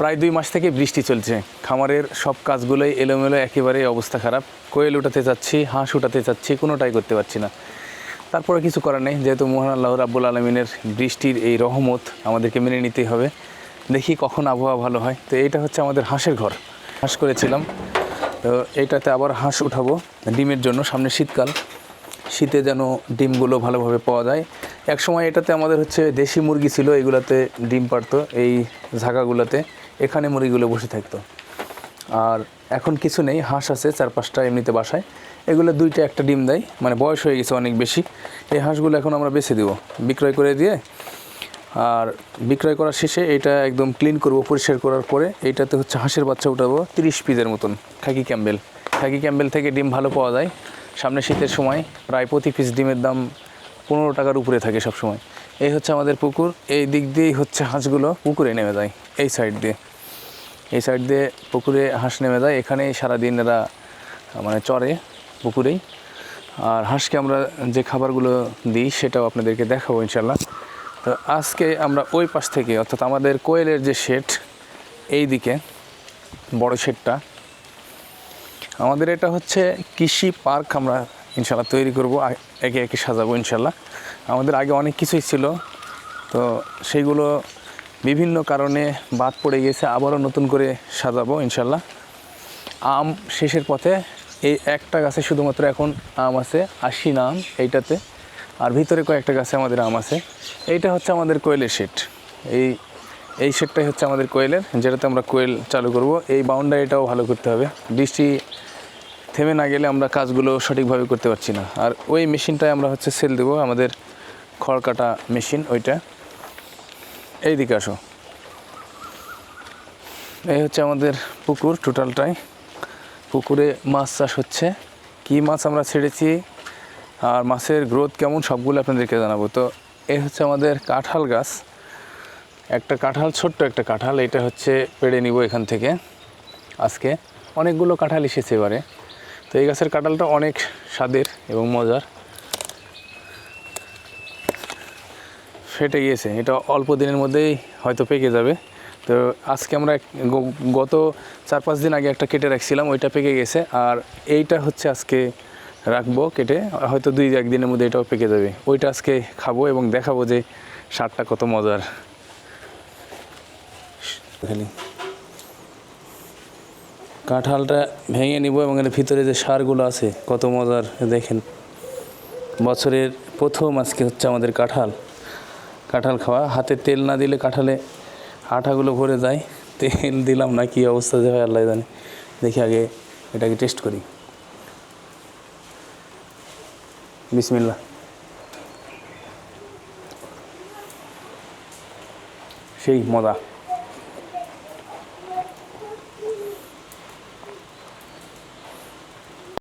প্রায় দুই মাস থেকে বৃষ্টি চলছে। খামারের সব কাজগুলোই এলোমেলো একেবারে অবস্থা খারাপ। কোয়েল উঠাতে চাচ্ছি, হাঁস উঠাতে চাচ্ছি, কোনোটাই করতে পারছি না। তারপরে কিছু করার নেই, যেহেতু মহান আল্লাহ রাব্বুল আলমিনের বৃষ্টির এই রহমত আমাদেরকে মেনে নিতেই হবে। দেখি কখন আবহাওয়া ভালো হয়। তো এইটা হচ্ছে আমাদের হাঁসের ঘর। হাঁস করেছিলাম। তো এইটাতে আবার হাঁস উঠাবো ডিমের জন্য সামনে শীতকাল। শীতে যেন ডিমগুলো ভালোভাবে পাওয়া যায়। এক সময় এটাতে আমাদের হচ্ছে দেশি মুরগি ছিল, এগুলাতে ডিম পারতো এই ঝাঁকাগুলোতে। এখানে মুরগিগুলো বসে থাকতো। আর এখন কিছু নেই, হাঁস আছে চার পাঁচটা এমনিতে বাসায়। এগুলো দুইটা একটা ডিম দেয় মানে বয়স হয়ে গেছে অনেক বেশি। এই হাঁসগুলো এখন আমরা বেছে দিব, বিক্রয় করে দিয়ে। আর বিক্রয় করার শেষে এটা একদম ক্লিন করব, পরিষ্কার করার পরে এইটাতে হচ্ছে হাঁসের বাচ্চা উঠাবো, তিরিশ পিসের মতন, খাকি ক্যাম্বেল। খাকি ক্যাম্বেল থেকে ডিম ভালো পাওয়া যায়। সামনে শীতের সময় প্রায় প্রতি পিস ডিমের দাম পনেরো টাকার উপরে থাকে সব সময় এই হচ্ছে আমাদের পুকুর, এই দিক দিয়েই হচ্ছে হাঁসগুলো পুকুরে নেমে যায়, এই সাইড দিয়ে। এই সাইড দিয়ে পুকুরে হাঁস নেমে যায়। এখানেই সারাদিন এরা মানে চরে পুকুরেই। আর হাঁসকে আমরা যে খাবারগুলো দিই সেটাও আপনাদেরকে দেখাবো ইনশাল্লাহ তো আজকে আমরা ওই পাশ থেকে, অর্থাৎ আমাদের কোয়েলের যে শেড, এই দিকে, বড় শেডটা। আমাদের এটা হচ্ছে কৃষি পার্ক আমরা ইনশাল্লাহ তৈরি করব একে একে সাজাবো ইনশাল্লাহ আমাদের আগে অনেক কিছুই ছিল। তো সেইগুলো বিভিন্ন কারণে বাদ পড়ে গেছে, আবারও নতুন করে সাজাবো ইনশাল্লাহ। আম শেষের পথে এই একটা গাছে শুধুমাত্র এখন আম আছে, আশি আম এইটাতে, আর ভিতরে কয়েকটা গাছে আমাদের আম আছে। এইটা হচ্ছে আমাদের কোয়েলের শেড। এই এই শেডটাই হচ্ছে আমাদের কোয়েলের, যেটাতে আমরা কোয়েল চালু করব। এই বাউন্ডারিটাও ভালো করতে হবে। বৃষ্টি থেমে না গেলে আমরা কাজগুলো সঠিকভাবে করতে পারছি না। আর ওই মেশিনটায় আমরা হচ্ছে সেল দেবো, আমাদের খড় কাটা মেশিন ওইটা। এই দিকে আসো। এই হচ্ছে আমাদের পুকুর টোটালটাই। পুকুরে মাছ চাষ হচ্ছে। কি মাছ আমরা ছেড়েছি আর মাছের গ্রোথ কেমন সবগুলো আপনাদেরকে জানাব। তো এই হচ্ছে আমাদের কাঁঠাল গাছ। একটা কাঁঠাল, ছোট্ট একটা কাঁঠাল, এটা হচ্ছে পেড়ে নিব এখান থেকে আজকে। অনেকগুলো কাঁঠাল এসেছে এবারে। তো এই গাছের কাঁঠালটা অনেক স্বাদের এবং মজার। ফেটে গিয়েছে। এটা অল্প দিনের মধ্যেই হয়তো পেকে যাবে। তো আজকে আমরা গত চার পাঁচ দিন আগে একটা কেটে রাখছিলাম, ওইটা পেকে গেছে। আর এইটা হচ্ছে আজকে রাখব কেটে। হয়তো দুই একদিনের মধ্যে এটাও পেকে যাবে। ওইটা আজকে খাব এবং দেখাবো যে সারটা কত মজার। কাঁঠালটা ভেঙে নিব এবং এর ভিতরে যে সারগুলো আছে, কত মজার, দেখেন। বছরের প্রথম আজকে হচ্ছে আমাদের কাঁঠাল। কাঁঠাল খাওয়া। হাতে তেল না দিলে কাঁঠালে আঠাগুলো ভরে যায়। তেল দিলাম না, কী অবস্থা যে হয় আল্লাহ জানে। দেখি আগে এটাকে টেস্ট করি। বিসমিল্লা সেই মজা।